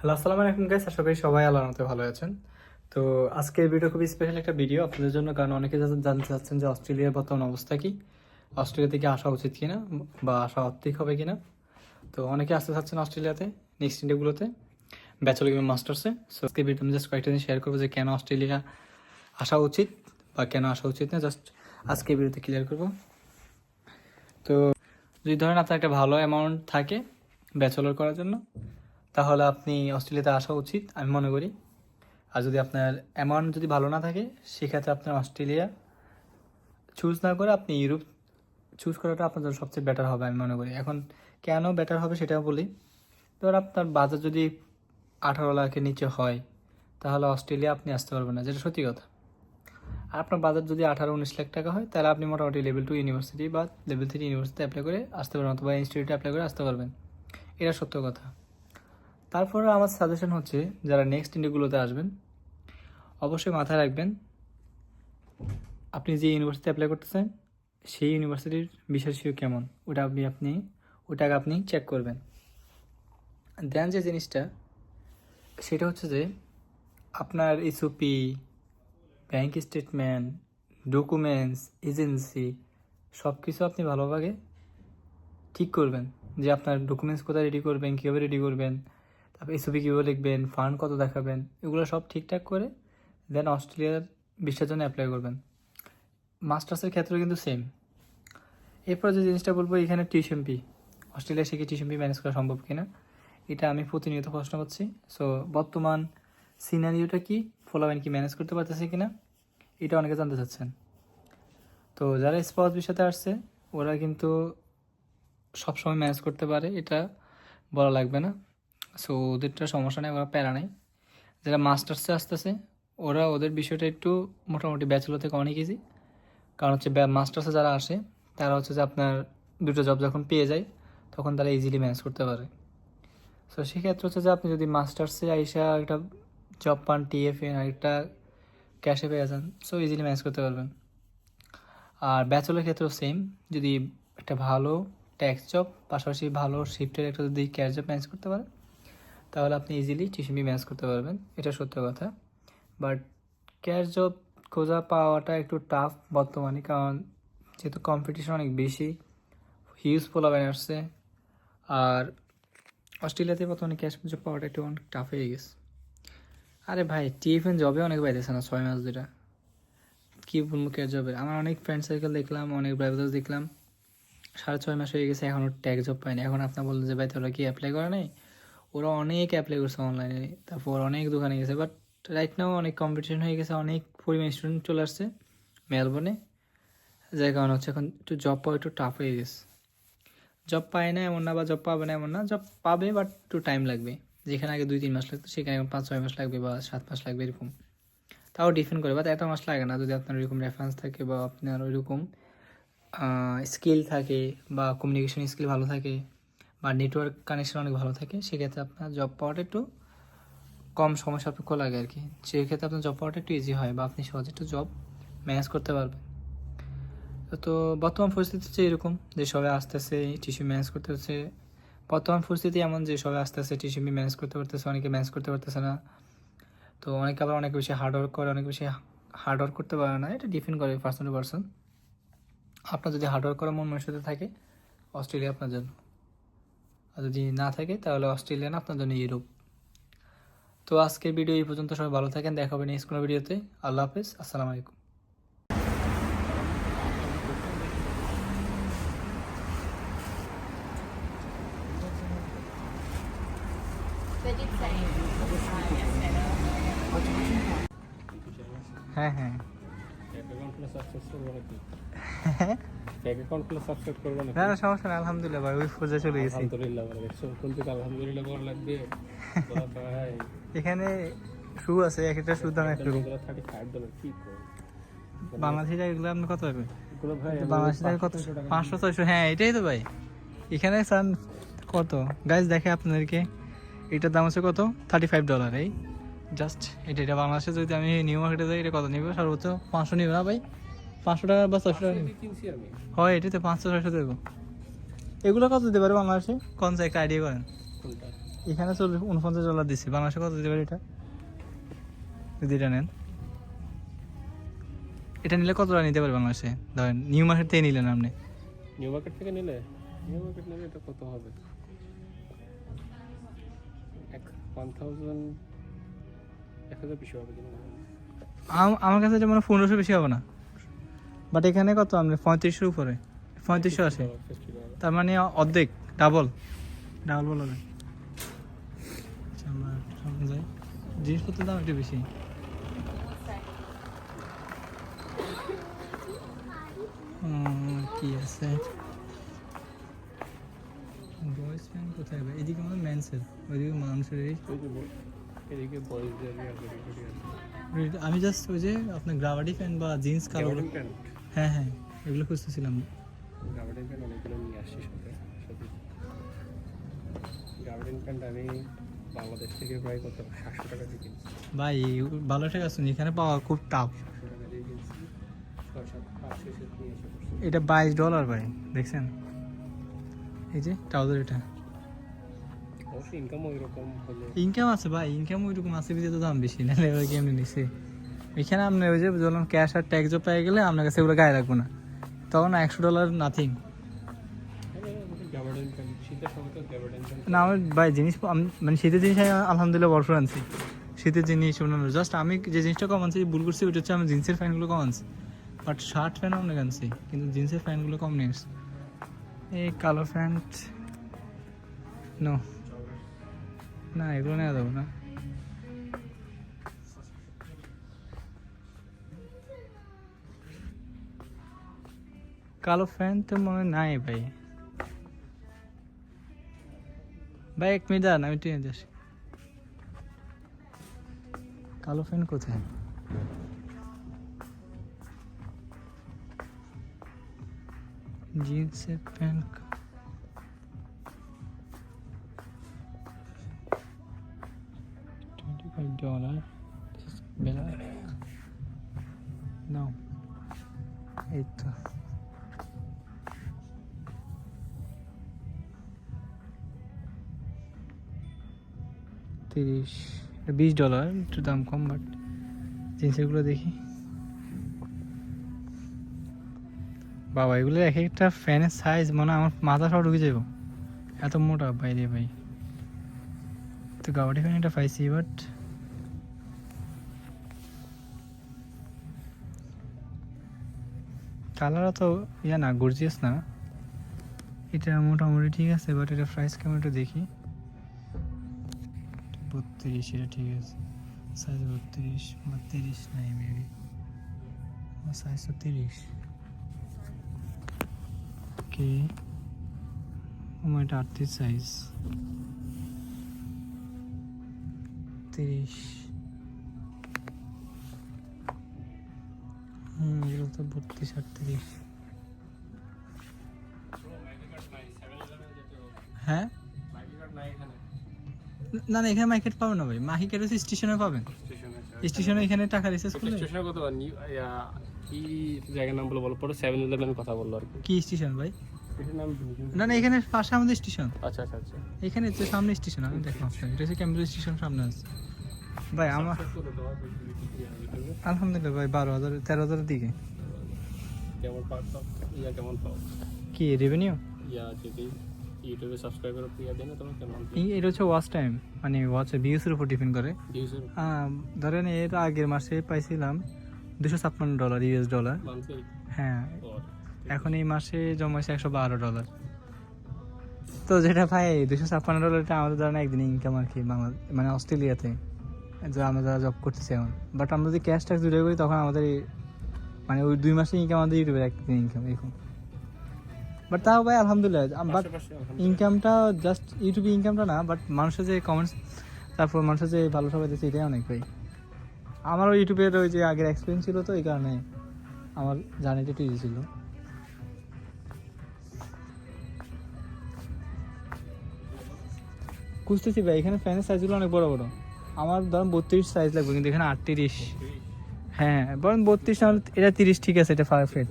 Hello, আসসালামু আলাইকুম guys আশা করি সবাই আল্লাহর ভালো আছেন। তো আজকের ভিডিও খুবই স্পেশাল একটা ভিডিও আপনাদের জন্য, কারণ অনেকে জানতে চাচ্ছেন যে অস্ট্রেলিয়ার বর্তমান অবস্থা কি, অস্ট্রেলিয়া থেকে আসা উচিত কিনা, বা আসা অর্থিক হবে কিনা। তো অনেকে আসতে চাচ্ছেন অস্ট্রেলিয়াতে নেক্সট ইন্ডিয়াগুলোতে ব্যাচেলর কিংবা মাস্টার্সে সো আজকে ভিডিও আমি জাস্ট কয়েকটা দিন শেয়ার করব যে কেন অস্ট্রেলিয়া আসা উচিত, বা কেন আসা উচিত না জাস্ট আজকে ভিডিওতে ক্লিয়ার করব। তো যদি ধরেন আপনার একটা ভালো অ্যামাউন্ট থাকে ব্যাচেলর করার জন্য তাহলে আপনি অস্ট্রেলিয়াতে আসা উচিত, আমি মনে করি। আর যদি আপনার অ্যামাউন্ট যদি ভালো না থাকে, সেক্ষেত্রে আপনার অস্ট্রেলিয়া চুজ না করে আপনি ইউরোপ চুজ করাটা আপনার জন্য সবচেয়ে বেটার হবে, আমি মনে করি। এখন কেন বেটার হবে সেটাও বলি। ধর আপনার বাজার যদি আঠারো লাখের নিচে হয়, তাহলে অস্ট্রেলিয়া আপনি আসতে পারবেন না, যেটা সত্যি কথা। আর আপনার বাজার যদি আঠারো উনিশ লাখ টাকা হয়, তাহলে আপনি মোটামুটি লেভেল টু ইউনিভার্সিটি বা লেভেল থ্রি ইউনিভার্সিটি অ্যাপ্লাই করে আসতে পারবেন, অথবা ইনস্টিটিউটে অ্যাপ্লাই করে আসতে পারবেন। এটা সত্য কথা। তারপরে আমার সাজেশন হচ্ছে যারা নেক্সট ইন্ডিয়াগুলোতে আসবেন, অবশ্যই মাথায় রাখবেন, আপনি যে ইউনিভার্সিটি অ্যাপ্লাই করতেছেন, সেই ইউনিভার্সিটির বিষয় কেমন? ওটা আপনি আপনি ওটাকে আপনি চেক করবেন। দেন যে জিনিসটা, সেটা হচ্ছে যে আপনার SOP bank statement documents agency সব কিছু আপনি ভালোভাবে ঠিক করবেন যে আপনার ডকুমেন্টস কোথায় রেডি করবেন, কীভাবে রেডি করবেন তারপর এসওপি কীভাবে লিখবেন ফান্ড কত দেখাবেন, এগুলো সব ঠিকঠাক করে দেন অস্ট্রেলিয়ার বিশ্বের জন্য অ্যাপ্লাই করবেন। মাস্টার্সের ক্ষেত্রেও কিন্তু সেম এরপর যে জিনিসটা বলব, এখানে টিউশন ফি অস্ট্রেলিয়া শিখে টিউশন ফি ম্যানেজ করা সম্ভব কিনা, এটা আমি প্রতিনিয়ত প্রশ্ন করছি। সো বর্তমান সিনারিওটা কি ফলাবেন কি ম্যানেজ করতে পারতেছে কিনা, এটা অনেকে জানতে চাচ্ছেন। তো, যারা স্পাউস বিষয়তে আসছে, ওরা কিন্তু সবসময় ম্যানেজ করতে পারে, এটা বলা লাগবে না। সো ওদেরটা সমস্যা নেই, ওরা প্যারা নেই। যারা মাস্টার্সে আসতেছে, ওরা ওদের বিষয়টা একটু মোটামুটি ব্যাচেলর থেকে অনেক ইজি কারণ হচ্ছে মাস্টার্সে যারা আসে, তারা হচ্ছে যে আপনার দুটো জব যখন পেয়ে যায়, তখন তারা ইজিলি ম্যানেজ করতে পারে। সো সেক্ষেত্রে হচ্ছে যে আপনি যদি মাস্টার্সে আইসা একটা জব পান টিএফএ একটা ক্যাশে পেয়ে যান সো ইজিলি ম্যানেজ করতে পারবেন। আর ব্যাচেলের ক্ষেত্রেও সেম যদি একটা ভালো ট্যাক্স জব পাশাপাশি ভালো শিফটের একটা যদি ক্যাশ জব ম্যানেজ করতে পারেন তাহলে আপনি ইজিলি টিউশনবি ম্যানেজ করতে পারবেন। এটা সত্য কথা। বাট ক্যাশ জব খোঁজা পাওয়াটা একটু টাফ বর্তমানে, কারণ যেহেতু কম্পিটিশন অনেক বেশি হিউজ পোলাবেন আসছে, আর অস্ট্রেলিয়াতে বর্তমানে ক্যাশ জব পাওয়াটা একটু অনেক টাফ হয়ে গেছে। আরে ভাই টিএফএন জবে অনেক পাইতেছে না ছয় মাস যেটা কী বলব ক্যাশ জবে আমার অনেক ফ্রেন্ড সার্কেল দেখলাম, অনেক ব্রাদার্স দেখলাম। সাড়ে ছয় মাস হয়ে গেছে এখনও ট্যাগ জব পায়নি। এখন আপনার বললেন যে, ভাই, তোরা কি অ্যাপ্লাই করে নাই? ওরা অনেক অ্যাপ্লাই করছে অনলাইনে তারপর অনেক দোকানে গেছে বাট রাইট নাও অনেক কম্পিটিশন হয়ে গেছে, অনেক পরিমাণ স্টুডেন্ট চলে আসছে মেলবোর্নে। যার কারণে হচ্ছে এখন একটু জব পাওয়া একটু টাফ হয়ে গেছে। জব পায় না এমন না বা জব পাবে না এমন না জব পাবে বাট একটু টাইম লাগবে। যেখানে আগে দুই তিন মাস লাগতো, সেখানে এখন পাঁচ ছয় মাস লাগবে বা সাত মাস লাগবে এরকম। তাও ডিফেন্ড করে বাট এত মাস লাগে না। যদি আপনার ওইরকম রেফারেন্স থাকে বা আপনার ওইরকম স্কিল থাকে বা কমিউনিকেশন স্কিল ভালো থাকে বা নেটওয়ার্ক কানেকশন অনেক ভালো থাকে, সেক্ষেত্রে আপনার জব পাওয়াটা একটু কম সময় সাপেক্ষ লাগে আর কি। সেক্ষেত্রে আপনার জব পাওয়াটা একটু ইজি হয় বা আপনি সহজে একটু জব ম্যানেজ করতে পারবেন। তো বর্তমান পরিস্থিতি হচ্ছে এরকম যে সবাই আসতেছে টিস্যু ম্যানেজ করতে হচ্ছে। বর্তমান পরিস্থিতি এমন যে সবাই আস্তে আস্তে টিস্যু ম্যানেজ করতে পারতেছে, অনেকে ম্যানেজ করতে পারতেছে না। তো অনেকে আবার অনেক বেশি হার্ড ওয়ার্ক করে, অনেক বেশি হার্ড ওয়ার্ক করতে পারে না, এটা ডিপেন্ড করে পার্সন টু পার্সন আপনার যদি হার্ড ওয়ার্ক করার মন মানুষের থাকে, অস্ট্রেলিয়া আপনার জন্য। আর যদি না থাকে তাহলে অস্ট্রেলিয়ান আপনার জন্য ইউরোপ। তো আজকের ভিডিও এই পর্যন্ত সবাই ভালো থাকেন দেখা হবে নেক্সট কোনো ভিডিওতে। আল্লাহ হাফেজ আসসালামু আলাইকুম. হ্যাঁ হ্যাঁ। ব্যাংক অ্যাকাউন্ট খুলে সাবস্ক্রাইব করব না না না সমস্যা নেই আলহামদুলিল্লাহ ভাই ওই পর্যায়ে চলে গেছি। আলহামদুলিল্লাহ বলে দেখছ? কোন থেকে আলহামদুলিল্লাহ বলা লাগবে? ভাই। এখানে শু আছে এক একটা শু দাম এক রকম। থার্টি ফাইভ ডলার কি বাংলাদেশি টাকা এগুলো আপনি কত পাবে এগুলো ভাই বাংলাদেশি টাকা কত? পাঁচশো ছয়শো হ্যাঁ এটাই তো ভাই। এখানে কত? গাইজ দেখে আপনাদেরকে এটার দাম হচ্ছে কত? থার্টি ফাইভ ডলার এই। জাস্ট এটা এটা বাংলাদেশে যদি আমি নিউ মার্কেটে যাই এটা কত নিবে? সর্বোচ্চ পাঁচশো নিবে না ভাই? পাঁচশো টাকা বা ছশো টাকা। হয় এটাই তো পাঁচশো ছয়শো দেবো। এগুলো কত দিতে পারে বাংলাদেশে? কোন একটা আইডিয়া করেন। এখানে চল্লিশ উনপঞ্চাশ ডলার দিচ্ছি বাংলাদেশে কত দিতে পারি এটা? যদি এটা নেন। এটা নিলে কত টাকা নিতে পারে বাংলাদেশে? ধরেন নিউ মার্কেট থেকে নিলেন আপনি। নিউ মার্কেট থেকে নিলে? নিউ মার্কেট নিলে এটা কত হবে? এক ওয়ান থাউজেন্ড এক হাজার বেশি হবে আম- আমার কাছে এটা মানে পনেরোশো বেশি হবে না। বাট এখানে কত? আপনি পঁয়ত্রিশশোর উপরে। পঁয়ত্রিশশো ফেস্টিভ্যাল তার মানে অর্ধেক ডাবল ডাবল বলা যায় আমরা যাই। জিনিসপত্রের দাম একটু বেশি। কি আছে? বয়েস প্যান্ট কোথায় ভাই? এদিকে মানে ম্যান্সের ওইদিকে মানুষের এদিকে আছে আছে। আমি জাস্ট ওই যে আপনার গ্রাভাটি প্যান্ট বা জিন্স কালার প্যান্ট হ্যাঁ হ্যাঁ এগুলো খুঁজতেছিলাম। গাবার্ডিং প্যান্ট অনেকগুলো নিয়ে আসছি সাথে সাথে গাবার্ডিং প্যান্ট আমি বাংলাদেশ থেকে প্রায় কত সাতশো টাকা দিয়ে কিনছি। ভাই ভালো ঠিক আছে এখানে পাওয়া খুব টাফ সাতশো টাকা দিয়ে কিনছি। ছয় সাত পাঁচশো সেট নিয়ে এসে এটা বাইশ ডলার ভাই দেখছেন? এই যে ট্রাউজার এটা। ইনকাম ওই রকম হলে ইনকাম আছে ভাই ইনকাম ওইরকম আছে বিধে তো দাম বেশি নাহলে কেমনি নিছে। এখানে আপনি ওই যে ধরুন ক্যাশ আর ট্যাক্সও পেয়ে গেলে আপনার কাছে ওগুলো গায়ে রাখব না। তখন একশো ডলার নাথিং না আমার ভাই জিনিস মানে শীতের জিনিস আমি আলহামদুলিল্লাহ বরফ আনছি। শীতের জিনিস, অন্যান্য জাস্ট আমি যে জিনিসটা কম আনছি, ভুল করছি ওটা হচ্ছে আমি জিন্সের প্যান্টগুলো কম আনছি। বাট শার্ট প্যান্ট অনেক আনছি, কিন্তু জিন্সের প্যান্টগুলো কম নিয়ে এসছি এই কালো প্যান্ট নো না, এগুলো নেওয়া যাব না। কালো প্যান্ট তো মনে নাই ভাই। ভাই, এক মিনিট দাঁড়ান, আমি ট্রেনে যাচ্ছি কালো ফ্যান কোথায়? জিন্সের প্যান্ট টোয়েন্টি ফাইভ ডলার তিরিশ বিশ ডলার একটু দাম কম বাট জিন্সেরগুলো দেখি। বাবা এগুলো এক একটা ফ্যানের সাইজ মনে আমার মাথা সব ঢুকে যাব এত মোটা, বাইরে ভাই। তো গাওয়াটি ফ্যান এটা পাইছি বাট কালারও তো ইয়া না গর্জিয়াস না। এটা মোটামুটি ঠিক আছে বাট এটা প্রাইস কেমন একটু দেখি। বত্রিশ এটা ঠিক আছে সাইজ বত্রিশ বা তিরিশ নাই মেবি সাইজ তো তিরিশ ওকে আমার এটা আটত্রিশ সাইজ তিরিশ হুম এগুলো তো বত্রিশ আটত্রিশ হ্যাঁ না না এখানে মার্কেট পাবেন না ভাই। মার্কেট হচ্ছে স্টেশনে পাবেন। স্টেশনে এখানে টাকা রিচার্জ করলে? স্টেশনের কথা নিউ কি জায়গার নাম বলে বলো পরে সেভেন ইলেভেন কথা বলল আর কি। স্টেশন ভাই? না না এখানে পাশে আমাদের স্টেশন আচ্ছা আচ্ছা আচ্ছা। এখানে হচ্ছে সামনে স্টেশন আমি দেখলাম আপনাকে এটা হচ্ছে ক্যাম্ব্রিজ স্টেশন সামনে আছে। ভাই আমার আলহামদুলিল্লাহ ভাই বারো হাজার তেরো হাজারের দিকে। কেমন পাও ইয়া কেমন পাও কি রেভিনিউ ইয়া ইউটিউবে সাবস্ক্রাইবার ইয়া দেয় না তোমার কেমন এটা হচ্ছে ওয়াচ টাইম মানে ওয়াচ ভিউসের উপর ডিপেন্ড করে। আহ, ধরেন এর আগের মাসে পাইছিলাম দুশো ছাপ্পান্ন ডলার ইউএস ডলার হ্যাঁ। এখন এই মাসে জমাইছে একশো বারো ডলার তো যেটা ভাই দুশো ছাপ্পান্ন ডলারটা আমাদের ধরেন একদিন ইনকাম আর কি বাংলা মানে অস্ট্রেলিয়াতে যে আমরা যারা জব করতেছি এখন। বাট আমরা যদি ক্যাশ ট্যাক্স জুড়ে করি তখন আমাদের মানে ওই দুই মাসে ইনকাম আমাদের ইউটিউবের একদিন ইনকাম এরকম। বাট তাও ভাই আলহামদুলিল্লাহ। বাট ইনকামটা জাস্ট ইউটিউবে ইনকামটা না বাট মানুষের যে কমেন্টস তারপর মানুষের যে ভালো সবাই দিচ্ছে এটাই অনেক ভাই। আমারও ইউটিউবের ওই যে আগের এক্সপিরিয়েন্স ছিল তো এই কারণে আমার জার্নিটা একটু ইজি ছিল। খুঁজতেছি ভাই এখানে ফ্যানের সাইজগুলো অনেক বড় বড়। আমার ধরুন বত্রিশ সাইজ লাগবে কিন্তু এখানে আটত্রিশ। হ্যাঁ বরং বত্রিশ এটা তিরিশ ঠিক আছে এটা পারফেক্ট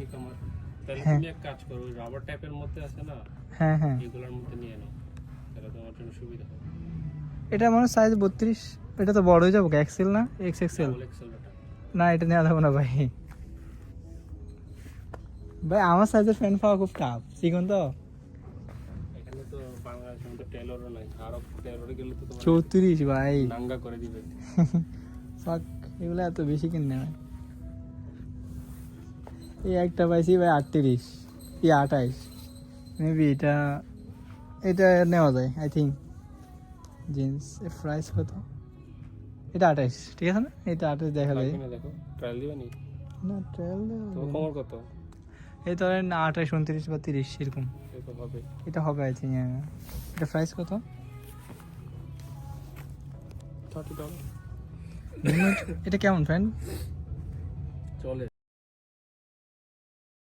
তাহলে হ্যাঁ। তুমি এক কাজ করো রাবার টাইপের মধ্যে আছে না হ্যাঁ হ্যাঁ। এগুলোর মধ্যে নিয়ে নাও। তাহলে তোমার জন্য সুবিধা হবে। এটা মনে সাইজ বত্রিশ। এটা তো বড় হয়ে যাব এক্সেল না? এক্স এক্সেল না এটা নেওয়া যাব না ভাই। ভাই আমার সাইজের প্যান্ট পাওয়া খুব টাফ চিকন তো? এখানে তো টেলরও নাই। টেলরে গেলে তো তোমার চৌত্রিশ ভাই। নাঙ্গা করে দিবে। ফাক এগুলো এত বেশি কিনে নেয় এই একটা পাইছি ভাই আটত্রিশ এই আঠাইশ। মেবি এটা এটা নেওয়া যায় আই থিঙ্ক জিন্স এর প্রাইস কত? এটা আঠাইশ ঠিক আছে না? এটা আঠাইশ দেখা যায়। ট্রায়াল দিবে নি? না ট্রায়াল তো কত? এই ধরেন আঠাইশ উনত্রিশ বা তিরিশ এরকম। এটা হবে আই থিঙ্ক হ্যাঁ। এটা প্রাইস কত? থার্টি ডলার এটা কেমন ফ্রেন্ড চলে।